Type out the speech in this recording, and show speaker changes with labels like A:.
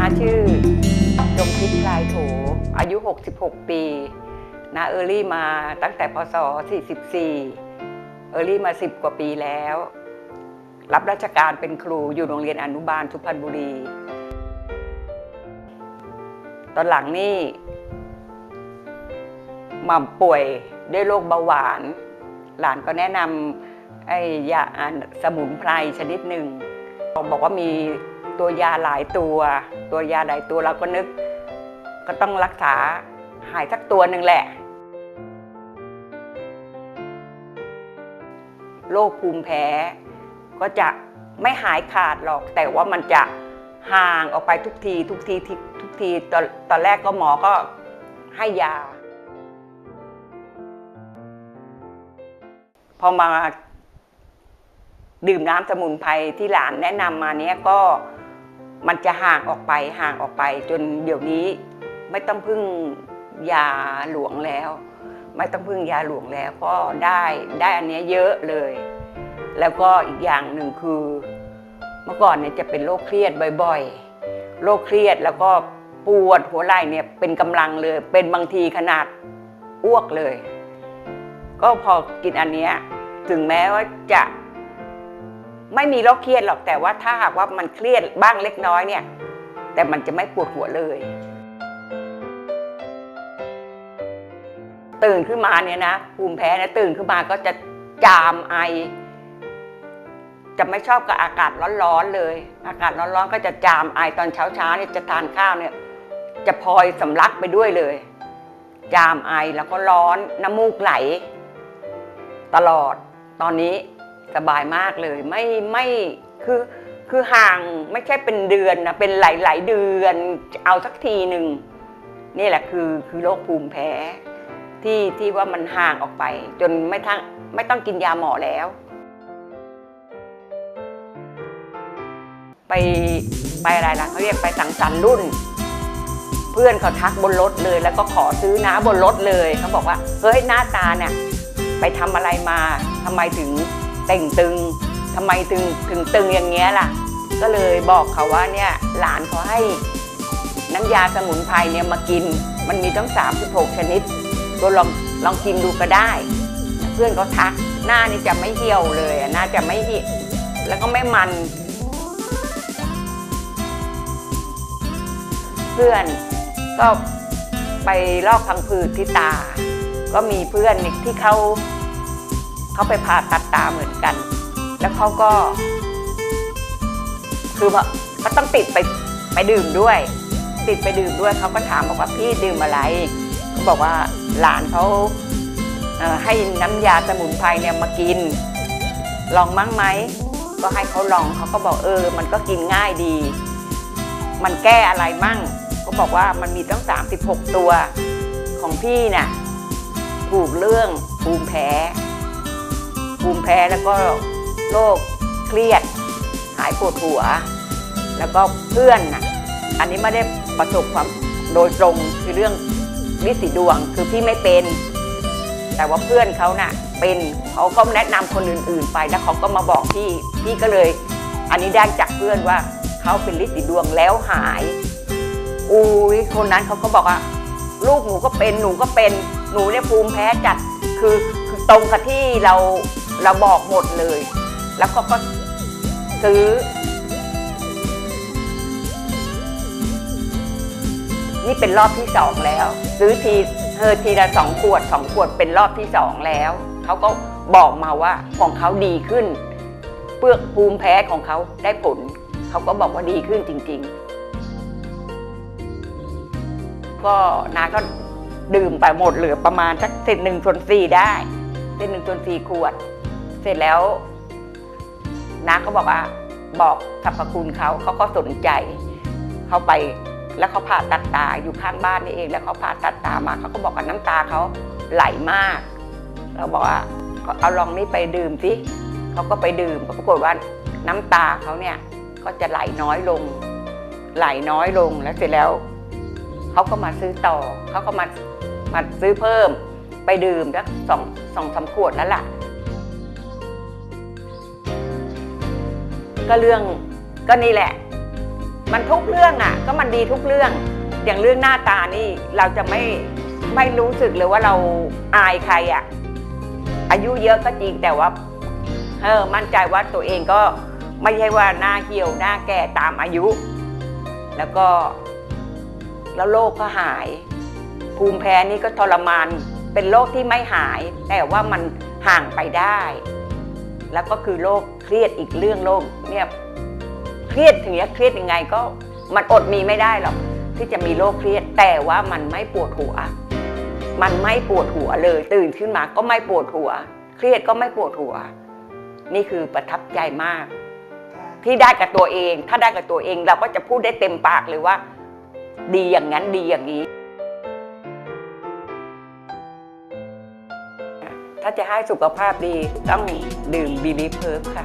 A: อาชื่อจงพิษพลายโถ อายุ 66 ปีนาเออรี่มาตั้งแต่พศ 44 เออรี่มา 10 กว่าปีแล้ว รับราชการเป็นครูอยู่โรงเรียนอนุบาลสุพรรณบุรี ตอนหลังนี่หม่ำป่วยด้วยโรคเบาหวาน หลานก็แนะนำไอ้ยาสมุนไพรชนิดหนึ่งบอกว่ามี ตัวยาหลายตัว ตัวยาหลายตัวเราก็นึก ก็ต้องรักษาหายสักตัวหนึ่งแหละโรคภูมิแพ้ ก็จะไม่หายขาดหรอก แต่ว่ามันจะห่างออกไปทุกที ทุกทีทุกทุกทีตอนตอนแรกก็หมอก็ให้ยา พอมาดื่มน้ำสมุนไพรที่หลานแนะนำมาเนี้ยก็ มันจะห่างออกไปห่างออกไป จนเดี๋ยวนี้ไม่ต้องพึ่งยาหลวงแล้ว ไม่ต้องพึ่งยาหลวงแล้วก็ได้ได้อันเนี้ยเยอะเลย แล้วก็อีกอย่างหนึ่งคือเมื่อก่อนเนี่ยจะเป็นโรคเครียดบ่อยๆโรคเครียดแล้วก็ปวดหัวไหล่เนี่ยเป็นกำลังเลย เป็นบางทีขนาดอ้วกเลย ก็พอกินอันเนี้ยถึงแม้ว่าจะ ไม่มีโรคเครียดหรอกแต่ว่าถ้าหากว่ามันเครียดบ้างเล็กน้อยเนี่ย แต่มันจะไม่ปวดหัวเลย ตื่นขึ้นมาเนี่ยนะภูมิแพ้นะตื่นขึ้นมาก็จะจามไอ จะไม่ชอบกับอากาศร้อนๆเลย อากาศร้อนๆก็จะจามไอตอนเช้าๆเนี่ยจะทานข้าวเนี่ย จะพลอยสำลักไปด้วยเลย จามไอแล้วก็ร้อนน้ำมูกไหล ตลอดตอนนี้ สบายมากเลยไม่ไม่คือคือห่างไม่ใช่เป็นเดือนนะเป็นหลาย ๆ เดือนเอาสักทีหนึ่งนี่แหละคือคือโรคภูมิแพ้ที่ที่ว่ามันห่างออกไป จนไม่ทั้งไม่ต้องกินยาหมอแล้ว ไปไปอะไรล่ะเขาเรียกไปสังสรรค์รุ่น เพื่อนเขาทักบนรถเลย แล้วก็ขอซื้อน้าบนรถเลยเขาบอกว่าเฮ้ยหน้าตาเนี่ยไปทำอะไรมาทำไมถึง เต่งตึงทำไมถึงถึงตึงอย่างเงี้ยล่ะ ก็เลยบอกเขาว่าเนี่ยหลานเขาให้น้ำยาสมุนไพรเนี่ยมากิน มันมีตั้ง 36 ชนิด ก็ลองลองกินดูก็ได้ เพื่อนเขาทักหน้านี่จะไม่เหี่ยวเลยหน้าจะไม่หี่แล้วก็ไม่มัน เพื่อนก็ไปลอกพังผืดที่ตา ก็มีเพื่อนอีกที่เขา เขาไปผ่าตัดตาเหมือนกัน แล้วเขาก็ คือว่าก็ต้องติดไปไปดื่มด้วย ติดไปดื่มด้วยเขาก็ถามบอกว่าพี่ดื่มอะไรเขาบอกว่าหลานเขาเให้น้ำยาสมุนไพรเนี่ยมากิน ลองมั้งไหมก็ให้เขาลองเขาก็บอกเออ มันก็กินง่ายดี มันแก้อะไรมั่ง ก็บอกว่ามันมีตั้ง 36 ตัวของพี่น่ะถูกเรื่องภูมิแพ้ ภูมิแพ้แล้วก็โรคเครียด หายปวดหัว แล้วก็เพื่อนน่ะอันนี้ไม่ได้ประสบความโดยตรงคือเรื่องลิสีดวงคือพี่ไม่เป็น แต่ว่าเพื่อนเขาน่ะเป็นเขาก็แนะนำคนอื่น ๆ ไปแล้วเขาก็มาบอกพี่พี่ก็เลย อันนี้ได้จากเพื่อนว่าเขาเป็นลิสีดวงแล้วหายอุ้ยคนนั้นเขาก็บอกว่าลูกหนูก็เป็นหนูก็เป็นหนูเนี่ยภูมิแพ้จัดคือคือตรงกับที่เรา เราบอกหมดเลย แล้วเขาก็ซื้อ นี่เป็นรอบที่สองแล้ว ซื้อทีเธอทีละสองขวดสองขวดเป็นรอบที่สองแล้วเขาก็บอกมาว่าของเขาดีขึ้นเปลือกภูมิแพ้ของเขาได้ผล เขาก็บอกว่าดีขึ้นจริง ๆ ก็นาก็ดื่มไปหมดเหลือประมาณสักเศษหนึ่งส่วนสี่ได้เศษหนึ่งส่วนสี่ขวด เสร็จแล้วน้าเขาบอกว่าบอกสรรพคุณเขาเขาก็สนใจเขาไปแล้วเขาผ่าตัดตาอยู่ข้างบ้านนี่เอง แล้วเขาผ่าตัดตามาเขาก็บอกว่าน้ำตาเขาไหลมาก เราบอกว่าเอาลองนี่ไปดื่มสิเขาก็ไปดื่มปรากฏว่าน้ำตาเขาเนี่ยก็จะไหลน้อยลง ไหลน้อยลงแล้วเสร็จแล้วเขาก็มาซื้อต่อเขาก็มามาซื้อเพิ่ม ไปดื่มสักสองสองสามขวดแล้วล่ะ ก็เรื่องก็นี่แหละ มันทุกเรื่องอะ ก็มันดีทุกเรื่อง อย่างเรื่องหน้าตานี่เราจะไม่ไม่รู้สึกเลยว่าเราอายใครอะ อายุเยอะก็จริงแต่ว่าเออมั่นใจว่าตัวเองก็ไม่ใช่ว่าหน้าเหี่ยวหน้าแก่ตามอายุ แล้วก็แล้วโรคก็หาย ภูมิแพ้นี่ก็ทรมานเป็นโรคที่ไม่หาย แต่ว่ามันห่างไปได้ แล้วก็คือโรค เครียดอีกเรื่องโรคเนี่ยเครียดถึงจะเครียดยังไงก็มันอดมีไม่ได้หรอกที่จะมีโรคเครียดแต่ว่ามันไม่ปวดหัว มันไม่ปวดหัวเลย ตื่นขึ้นมาก็ไม่ปวดหัว เครียดก็ไม่ปวดหัว นี่คือประทับใจมาก ที่ได้กับตัวเอง ถ้าได้กับตัวเองเราก็จะพูดได้เต็มปากเลยว่า ดีอย่างนั้นดีอย่างนี้ ถ้าจะให้สุขภาพดีต้องดื่มบีบีเพิร์ฟค่ะ